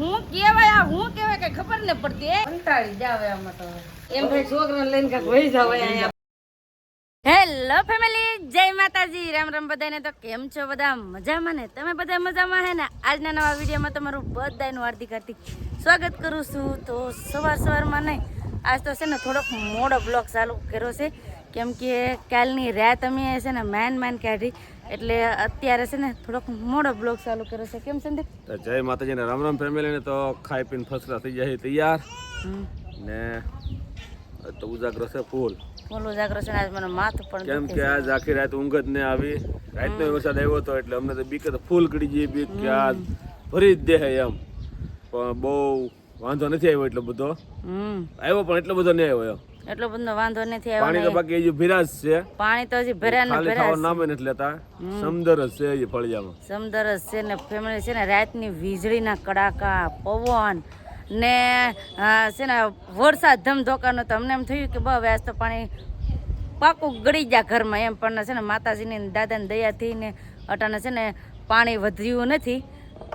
હું કેવાય આ હું કેવાય કઈ ખબર ન પડતી કંટાળી જાવે આમાં તો. એમ ભાઈ છોકરાને લઈને કાંઈક વહી જાવ અહીંયા. હેલો ફેમિલી જય માતાજી. રામ રામ બધાને. તો કેમ છો બધા? મજામાં ને? તમે બધા મજામાં હે ને? આજના નવા વિડીયોમાં તમારું બધાનું હાર્દિક હાર્દિક સ્વાગત કરું છું. તો સવાર સવારમાં નહીં આજ તો છે ને થોડોક મોડો બ્લોગ ચાલુ કર્યો છે. કેમ કે કાલની રાત અમે છે ને માન માન કાઢી એટલે અત્યારે છે ને થોડોક મોડો બ્લોગ ચાલુ કર્યો છે. કેમ સંદીપ? તો જય માતાજીને રામ રામ ફેમિલીને તો ખાઈ પીને ફસલા થઈ જાય તૈયાર. ને તો ઉજાગરો છે ફૂલ. ફૂલ ઉજાગરો છે આજ મને માથું પણ કેમ કે આજ આખી રાત ઊંઘ જ ને આવી. રાતનો વરસાદ આવ્યો હતો એટલે અમને તો બીક તો ફૂલ કડી ગઈ બીક કે આજ ભરી જ દે એમ. પણ બહુ વાંધો નથી આવ્યો એટલો બધો. આવ્યો પણ એટલો બધો નહીં આવ્યો એમ. એટલો બધો વાંધો નથી આવ્યો પાણી તો બાકી હજી ભીરાજ છે. પાણી તો હજી ભર્યા ને ભર્યા ખાવાનું નામે નથી લેતા. સમદર જ છે એ ફળિયામાં. સમદર જ છે ને ફેમિલી છે ને રાતની વીજળીના કડાકા પવન ને છે ને વરસાદ ધમધોકાનો તો અમને એમ થયું કે બહુ વ્યાસ તો પાણી પાકું ગળી ગયા ઘરમાં એમ પણ છે ને માતાજીની ને દાદાની દયાથી ને અટાણે છે ને પાણી વધ્યું નથી.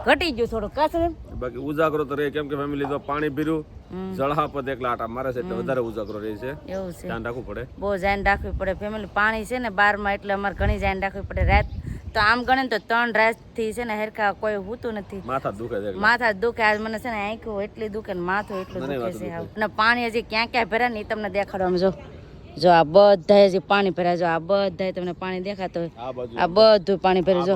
ઘટી ગયું થોડું કાશે બાકી ઉજાગરો તો રહે. કેમ કે ફેમિલી તો પાણી ભીર્યું જળહાપત એકલા આટા મારે છે એટલે વધારે ઉજાગરો રહે છે. એવું છે. ધ્યાન રાખવું પડે. બહુ ધ્યાન રાખવી પડે. ફેમિલી પાણી છે ને બારમાં એટલે અમારે ઘણી ધ્યાન રાખવી પડે. રાત તો આમ ગણે તો ત્રણ રાતથી છે ને હરખા કોઈ હોતું નથી. માથા દુખે છે માથા દુખે. આજ મને છે ને આંખો એટલી દુખે ને માથું એટલું દુખે છે. અને પાણી હજી ક્યાં ક્યાં ભર્યા ને એ તમને દેખાડવામાં જો. જો આ બધા હજી પાણી ભર્યા. જો આ બધા તમને પાણી દેખાતો હોય. આ બધું પાણી ભર્યું જો.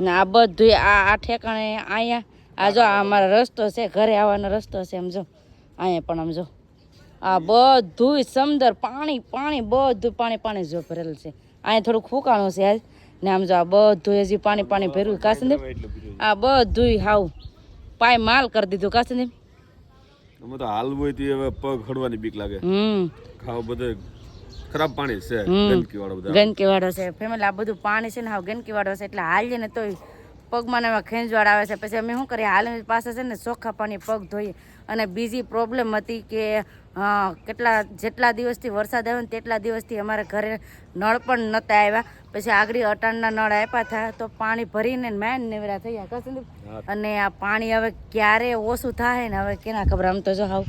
ને આ બધું આ આ ઠેકાણે અહીંયા. આ જો આ અમારો રસ્તો છે. ઘરે આવવાનો રસ્તો છે એમ જો. અહીંયા પણ આમ જો. આ બધું સમદર પાણી પાણી બધું પાણી પાણી જો ભરેલું છે. અહીંયા થોડુંક ફૂકાણું છે આજ ને આમ જો આ બધું હજી પાણી પાણી ભર્યું. એટલું આ બધું હાવ પાય માલ કરી દીધું કાસંદીપ અમે તો હાલ હોય તો હવે પગ હડવાની બીક લાગે. હમ. ખાવ બધે ખરાબ પાણી છે ગંદકી વાળો છે. ફેમિલી આ બધું પાણી છે ને હાવ ગંદકી વાળો છે. એટલે હાલીએ ને તોય પગમાં ને એમાં ખેંચવાડ આવે છે. પછી અમે શું કરીએ? હાલ પાસે છે ને ચોખ્ખા પાણી પગ ધોઈએ અને બીજી પ્રોબ્લેમ હતી કે કેટલા જેટલા દિવસથી વરસાદ આવ્યો ને તેટલા દિવસથી અમારે ઘરે નળ પણ નહોતા આવ્યા. પછી આગળ અટાણના નળ આપ્યા હતા તો પાણી ભરીને મેન નેવરા થઈ ગયા કશું અને આ પાણી હવે ક્યારે ઓછું થાય ને હવે કેના ખબર? આમ તો જો હાવ.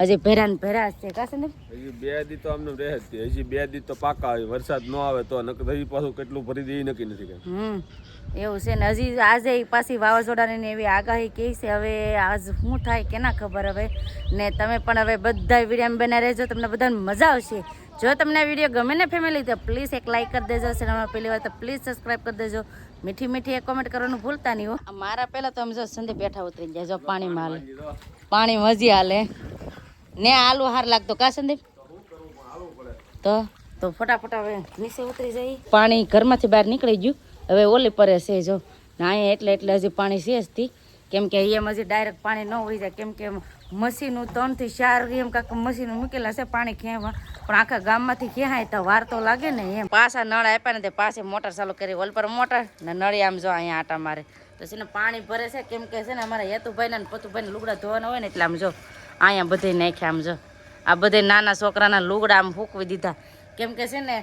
હજી ભેરા ને ભેરા છે કાશે ને? હજી બે દી તો આમને રહે જ હજી બે દી તો પાકા આવે વરસાદ ન આવે તો નકર હજી પાછું કેટલું ભરી દે નક્કી નથી કે હમ એવું છે ને હજી આજે પાછી વાવાઝોડાની ને એવી આગાહી કહી છે? હવે આજ શું થાય કેના ખબર હવે? ને તમે પણ હવે બધા વીડિયો બના રહેજો તમને બધાને મજા આવશે. જો તમને વીડિયો ગમે ને ફેમિલી તો પ્લીઝ એક લાઈક કરી દેજો ચેનલમાં પહેલી વાર તો પ્લીઝ સબસ્ક્રાઈબ કરી દેજો. મીઠી મીઠી એક કોમેન્ટ કરવાનું ભૂલતા નહીં હો. આ મારા પહેલાં તો અમે જો સંદીપ બેઠા ઉતરી જાય જો પાણીમાં હાલે. પાણી મજી હાલે. ને આલુ હાર લાગતો. કા સંદીપ? તો? તો ફટાફટ હવે નીચે ઉતરી જઈ. પાણી ઘરમાંથી બહાર નીકળી ગયું. હવે ઓલી પરે છે જો. ના એટલે એટલે હજી પાણી છે જ કેમ કે એમ હજી ડાયરેક્ટ પાણી ન હોઈ જાય. કેમ કે મશીનું ત્રણથી ચાર એમ કાંક મશીનો મૂકેલા છે પાણી ખેવા પણ આખા ગામમાંથી ખેહાય તો વાર તો લાગે ને એમ. પાછા નળ આપ્યા ને તે પાસે મોટર ચાલુ કરી. ઓલ પર મોટર ને નળી આમ જો અહીંયા આટા મારે. તો છે પાણી ભરે છે. કેમ કે છે ને અમારા હેતુભાઈ ને પતુભાઈ લુગડા ધોવાના હોય ને એટલે આમ જો, અહીંયા બધે નાખ્યા આમ જો. આ બધે નાના છોકરાના લુગડા આમ ફૂકવી દીધા. કેમ કે છે ને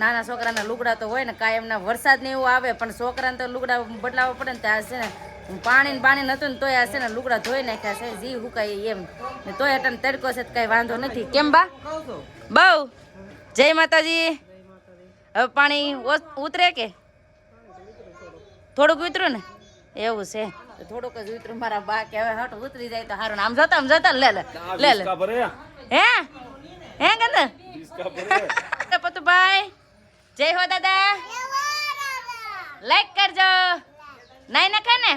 નાના છોકરાના લુગડા તો હોય ને કાયમના વરસાદ ને એવું આવે, પણ છોકરાને તો લુગડા બદલાવવા પડે ને ત્યાં છે ને પાણી પાણી નતું ને તોય આ છે ને લુગડા ધોઈ નાખ્યા છે. જી હુકાય એમ. ને તોય અટન તડકો છે કઈ વાંધો નથી. કેમ બા? બહુ. જય માતાજી. હવે પાણી ઉતરે કે? થોડુંક ઉતર્યું ને? એવું છે. થોડોક જ ઉતરું મારા બા કે હવે હટ ઉતરી જાય તો સારું ને આમ જતા આમ જતા લે લે લે લે. હે? હે ગંદ? પતુ ભાઈ પતુભાઈ જય હો દાદા. લાઈક કરજો. નાઈ નાખે ને?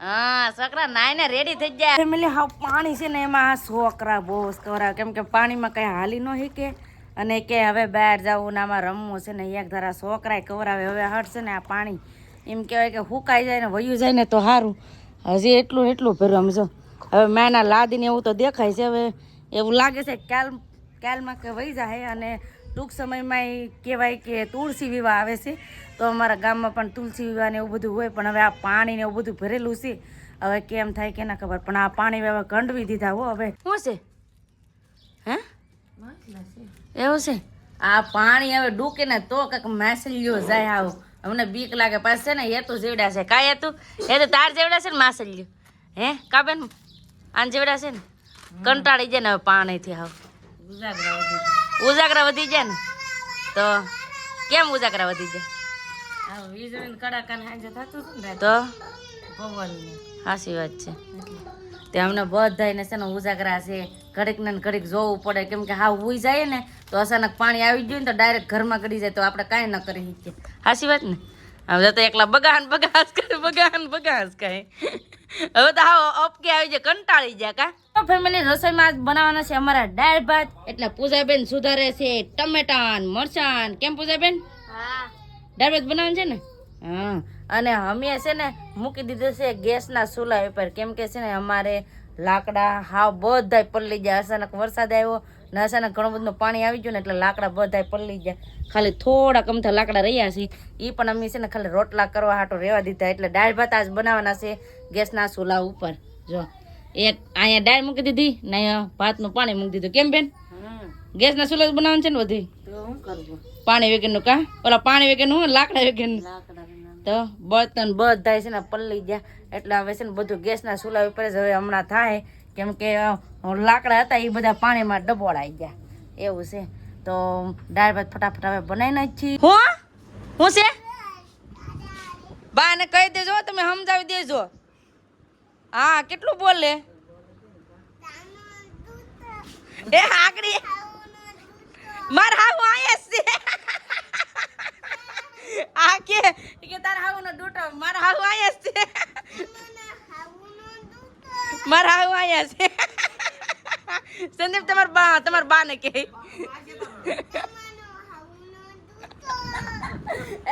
હા છોકરા નાઈ ને રેડી થઈ ગયા. ફેમિલી હા પાણી છે ને એમાં આ છોકરા બહુ છોકરા. કેમ કે પાણીમાં કઈ હાલી ન શીખે. અને કે હવે બહાર જવું ને આમાં રમવું છે ને એક ધારા છોકરાએ કવરાવે હવે હટશે ને આ પાણી. એમ કહેવાય કે હુકાઈ જાય ને વયું જાય ને તો સારું હજી એટલું એટલું ભર્યું આમ જો. હવે મેના લાદીને એવું તો દેખાય છે હવે. એવું લાગે છે કે કાલ કાલમાં કે વહી જાય અને ટૂંક સમયમાં એ કહેવાય કે તુલસી વિવાહ આવે છે. તો અમારા ગામમાં પણ તુલસી વિવાહ ને એવું બધું હોય પણ હવે આ પાણી ને એવું બધું ભરેલું છે. હવે કેમ થાય કે ના ખબર પણ આ પાણી હવે કંડવી દીધા હો હવે. શું છે? હે? એવું છે? આ પાણી હવે ડૂકે ને તો કંઈક માસલિયો જાય આવું. અમને બીક લાગે. પાસે છે ને એ તો જેવડા છે. કાંઈ હતું? એ તો તાર જેવડા છે ને માસલિયો હે? કાબેન આન જેવડા છે ને? કંટાળી જાય ને હવે પાણીથી હાવ ઉજાગરા વધી જાય. ને? તો કેમ ઉજાગરા વધી જાય? તો? સાચી વાત છે. તે અમને બધાને છે ને ઉજાગરા છે. ઘડીક ને ઘડીક જોવું પડે. કેમ કે હા ઉઈ જાય ને તો અચાનક પાણી આવી ગયું ને તો ડાયરેક્ટ ઘરમાં ગળી જાય તો આપણે કાંઈ ન કરી શકીએ. સાચી વાત ને? હવે તો એકલા બગાન બગાસ કરે બગાન બગાસ કહે હવે તો હા અપકે આવી જાય કંટાળી જાય કા? ફેમિલી રસોઈમાં આજ બનાવવાના છે અમારા દાળ ભાત એટલે પૂજાબેન સુધારે છે ટમેટાન મરચાન. કેમ પૂજાબેન? હા. દાળ ભાત બનાવવાનું છે ને? હા અને અમે છે ને મૂકી દીધું છે ગેસના ચૂલા ઉપર. કેમ કે છે ને અમારે લાકડા હાવ બધાય પલળી જાય અચાનક વરસાદ આવ્યો ને અચાનક ઘણું બધું પાણી આવી ગયું ને એટલે લાકડા બધાય પલળી જાય ખાલી થોડા કમથા લાકડા રહ્યા છે. એ પણ અમે છે ને ખાલી રોટલા કરવા હાટો રહેવા દીધા. એટલે દાળ ભાત આજ બનાવવાના છે ગેસના ચૂલા ઉપર. જો એક અહીંયા દાળ મૂકી દીધી ને અહીંયા ભાતનું પાણી મૂકી દીધું. કેમ બેન? ગેસના ચૂલા બનાવવાનું છે ને બધી? પાણી વેગેનનું કા? ઓલા પાણી વગરનું હું લાકડા વગરનું. તો બર્તન બધા છે ને પલળી ગયા. એટલે હવે છે ને બધું ગેસના ચૂલા ઉપર જ હવે હમણાં થાય. કેમ કે લાકડા હતા એ બધા પાણીમાં ડબોળાઈ ગયા. એવું છે. તો દાળ ભાત ફટાફટ હવે બનાવી નાખી. હું? હું છે? બા ને કહી દેજો તમે સમજાવી દેજો. હા કેટલું બોલે? એ આગળી. માર હાવ આયા છે. આ કે કે તાર હાવ નો ડૂટો, માર હાવ આયા છે. માર હાવ આયા છે. સંદીપ, તમાર બા તમાર બા ને કે.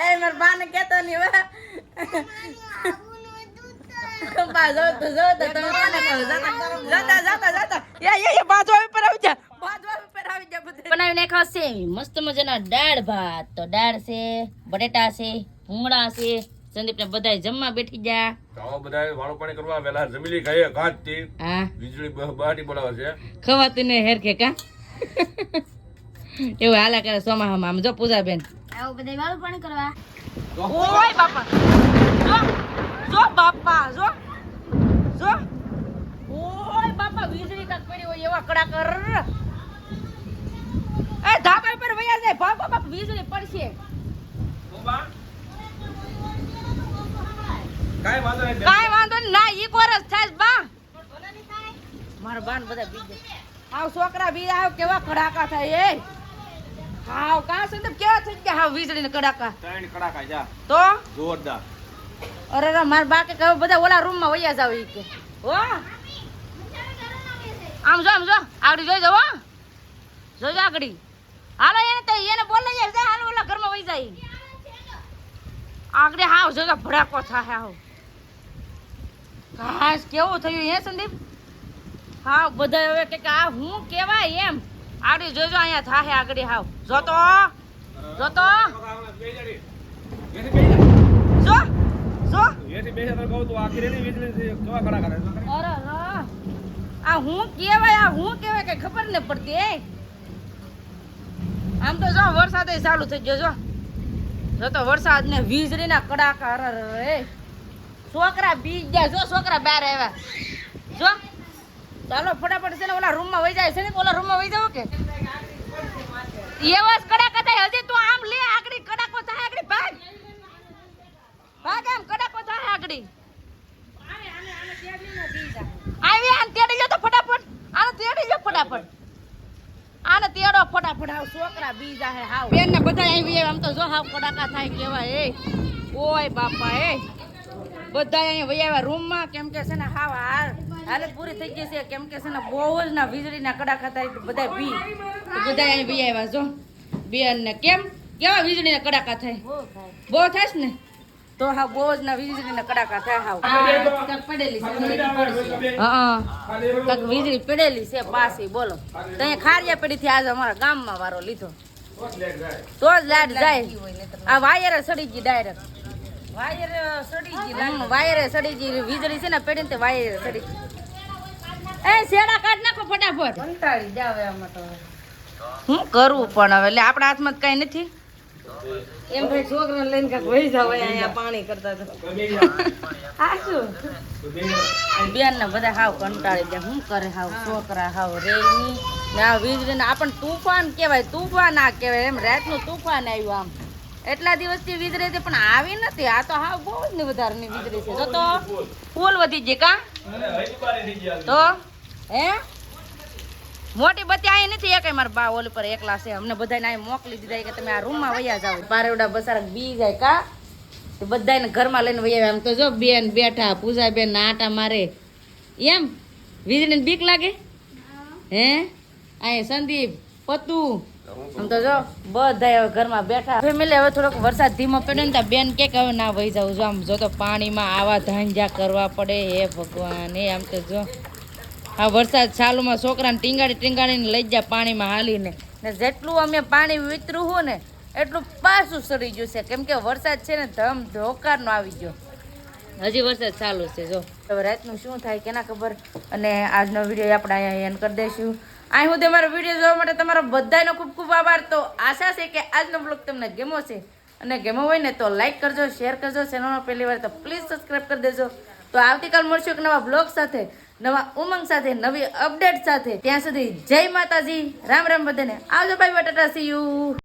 એ, માર બા ને કેતો ની વા બા, જો તો જો તો તમે કોને કહો જતા જતા જતા યા યા બાજો ઉપર આવી પર આવી આવી આવી બનાવીને ખાશે મસ્ત મજાના દાળ ભાત. તો દાળ છે બટેટા છે ભૂંગળા છે. સંદીપ ને બધા જમવા બેઠી જા તો બધા વાળો પાણી કરવા વેલા જમીલી ખાઈએ ઘાટથી હા. વીજળી બહાટી બોલાવે છે. ખવાતું ને હેર કે કા? એવું હાલા કરે સોમાહામાં આમ જો પૂજા બેન આવું બધા વાળો પાણી કરવા. ઓય બાપા જો જો બાપા જો જો ઓય બાપા વીજળી કાક પડી હોય એવા કડાકર એ ધાબા પર વયા જાય બાપા બાપ વીજળી પડશે. કાંઈ વાંધો નહીં કાઈ વાંધો નહીં ના ઈ કોરસ થાય બા. મારા બાન બધા બીજે. આવ છોકરા બી આવ કેવા કડાકા થાય એ. હાવ કા સંદીપ કેવા થઈ ગયા હાવ વીજળી ને કડાકા? ત્રણ કડાકા જા. તો? જોરદાર. અરે રે માર બા કે બધા ઓલા રૂમમાં વયા જાવ ઈ કે. હો? આમ જો આમ જો આગળ જોઈ જાવ હો. જોજો આગળ. હાલો એને તો એને બોલે જાય જા હાલો, ઓલા ઘરમાં વઈ જાય. આગળ હાવ જોજો, ભડાકો થાય હાવ. ઘાસ કેવું થયું હે, સંદીપ? હા બધા હવે કે કે આ હું કેવાય એમ. આગળ જોજો, અહીંયા થાય આગળ હાવ. જોતો? જોતો? જો જો. એથી બે હજાર કહું તો આખી રેડી વીજળી કેવા કડાકા થાય અરે રા. આ હું કેવાય આ હું કેવાય કઈ ખબર ને પડતી એ આમ તો જો, વરસાદ ચાલુ થઈ ગયો જો. જો તો વરસાદ ને વીજળી ના કડાકા રે. છોકરા બીજ ગયા, જો છોકરા બહાર આવ્યા. જો. ચાલો, ફટાફટ છે ને ઓલા રૂમમાં વહી જાય છે ને, ઓલા રૂમમાં વહી જાવ કે? એવા જ કડાકા થાય, હજી તું આમ લે આગળ કડાકો થાય આગળ ભાગ ભાગ આમ કડાકો થાય આગળ આવી આને તેડી જાઓ તો ફટાફટ આને તેડી જાઓ ફટાફટ આને તેડો ફટાફટ હાવ છોકરા બીજા હે હાવ બેન ને બધા આવી આમ તો જો હાવ કડાકા થાય કેવાય એ. ઓય બાપા એ. બધા અહીંયા વહી આવ્યા રૂમમાં કેમ કે છે ને હાવ હાલ હાલત પૂરી થઈ ગઈ છે. કેમ કે છે ને બહુ જ ના વીજળીના કડાકા થાય તો બધા બી. બધા અહીંયા વહી આવ્યા જો. બેન ને કેમ? કેવા વીજળીના કડાકા થાય? બહુ થાય. ને? તો હા બહુ જ ના વીજળીના કડાકા થાય હાવ. પડેલી છે હા વીજળી પડેલી છે પાછી બોલો. તો અહીંયા ખારિયા પડીથી આજે અમારા ગામમાં વારો લીધો. તો જ લાડ જાય. આ વાયર સડી ગઈ ડાયરેક્ટ વાયર સડી ગઈ વાયર સડી ગઈ. વીજળી છે ને પડી ને તે વાયર સડી ગઈ. એ શેડા કાઢ નાખો ફટાફટ. કંટાળી જાવે આમાં તો. હું કરવું પણ હવે? એટલે આપણા હાથમાં તો કઈ નથી. એમ ભાઈ છોકરા લઈને કાંઈક વહી જાવ અહીંયા પાણી કરતા તો. આ શું બેન ને બધા હાવ કંટાળી દે શું કરે હાવ? છોકરા હાવ રેની ને આ વીજળી આપણને તુફાન કહેવાય તુફાન આ કહેવાય એમ રાતનું તુફાન આવ્યું આમ. એટલા દિવસથી વીજળી હતી પણ આવી નથી. આ તો હા બહુ જ ને વધારેની વીજળી છે. તો તો ફૂલ વધી ગઈ કા? તો હે? મોટી બત્તી અહીં નથી એક મારા બા ઓલ પર એકલા છે. અમને બધાને અહીં મોકલી દીધા કે તમે આ રૂમમાં વયા જાઓ. પારેવડા બસારા બી જાય કા? તે બધાને ઘરમાં લઈને વયા આમ તો જો બેન બેઠા પૂજા બેન આટા મારે. એમ? વીજળીને બીક લાગે? હે? અહીં સંદીપ, પતુ. આમ તો જો બધા ઘરમાં બેઠા. ફેમિલી હવે થોડોક વરસાદ ધીમો પડ્યો ને ત્યાં બેન કે હવે ના વહી જાવ આમ જો તો પાણીમાં આવા ધાંજા કરવા પડે હે ભગવાન, એ આમ તો જો. આ વરસાદ ચાલુમાં છોકરાને ટીંગાડી ટીંગાડીને લઈ જાય પાણીમાં હાલીને. ને જેટલું અમે પાણી વિતરું હું ને, એટલું પાછું સડી ગયું છે. કેમ કે વરસાદ છે ને, ધમ ધોકારનો આવી ગયો. હજી વરસાદ ચાલુ છે, જો. રાતનું શું થાય કેના ખબર? અને આજનો વીડિયો આપણે અહીંયા એન્ડ કરી દઈશું. અહીં સુધી મારો વીડિયો જોવા માટે તમારો બધાનો ખૂબ ખૂબ આભાર. તો આશા છે કે આજનો બ્લોગ તમને ગેમો છે અને ગેમો હોય ને તો લાઈક કરજો શેર કરજો ચેનલમાં પહેલી વાર તો પ્લીઝ સબસ્ક્રાઈબ કરી દેજો. તો આવતીકાલ મળશું એક નવા બ્લોગ સાથે, નવા ઉમંગ સાથે, નવી અપડેટ સાથે. ત્યાં સુધી જય માતાજી, રામ રામ બધાને. આવજો બાય બટાટા સી યુ